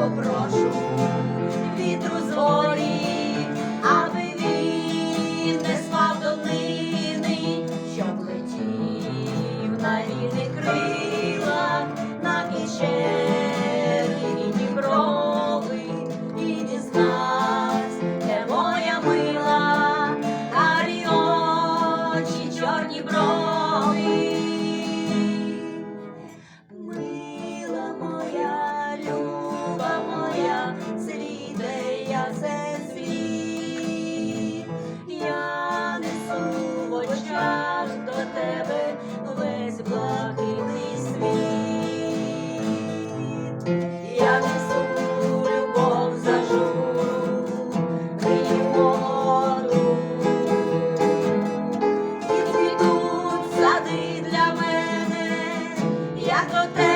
попрошу вітру з зорі, аби він не спав до нини, щоб летів на вільних крилах, на піщері і діброви, і дізнась, де моя мила, гарі очі, чорні брови. світе я це світ, я несу в до тебе весь блакитний світ, я несу любов за журу і воду, і сади для мене, як до тебе.